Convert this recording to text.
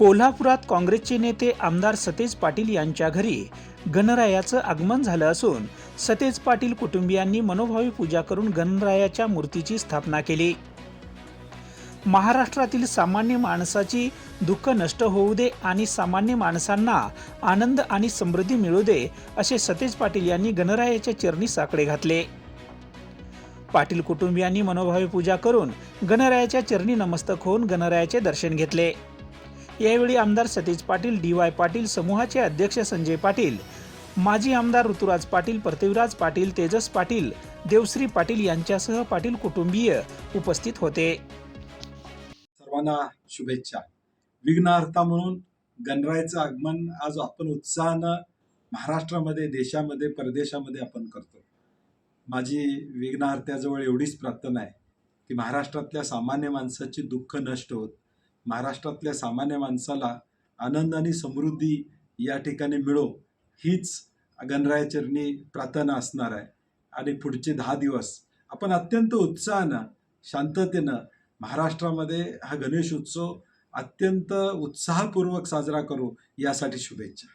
कोल्हापुरात काँग्रेसचे नेते आमदार सतेज पाटील यांच्या घरी गणरायाचं आगमन झालं असून सतेज पाटील कुटुंबियांनी मनोभावी पूजा करून गणरायाच्या मूर्तीची स्थापना केली. महाराष्ट्रातील सामान्य माणसाची दुःख नष्ट होऊ दे आणि सामान्य माणसांना आनंद आणि समृद्धी मिळू दे असे सतेज पाटील यांनी गणरायाच्या चरणी साकडे घातले. पाटील कुटुंबियांनी मनोभावी पूजा करून गणरायाच्या चरणी नमस्तक होऊन गणरायाचे दर्शन घेतले. यावेळी आमदार सतीश पाटील डी वाय पाटील समूहाचे अध्यक्ष संजय पाटील माजी आमदार ऋतुराज पाटील पृथ्वीराज पाटील तेजस पाटील देवश्री पाटील यांच्यासह पाटील कुटुंबीय उपस्थित होते. सर्वांना शुभेच्छा. विघ्नहर्ता म्हणून गणरायाचं आगमन आज आपण उत्साहानं महाराष्ट्रामध्ये देशामध्ये परदेशामध्ये आपण करतो. माझी विघ्नहर्त्याजवळ एवढीच प्रार्थना आहे की महाराष्ट्रातल्या सामान्य माणसाची दुःख नष्ट होत महाराष्ट्रातल्या सामान्य माणसाला आनंद आणि समृद्धी या ठिकाणी मिळो हीच गणरायाचरणी प्रार्थना असणार आहे. आणि पुढचे दहा दिवस आपण अत्यंत उत्साहानं शांततेनं महाराष्ट्रामध्ये हा गणेश उत्सव अत्यंत उत्साहपूर्वक साजरा करू यासाठी शुभेच्छा.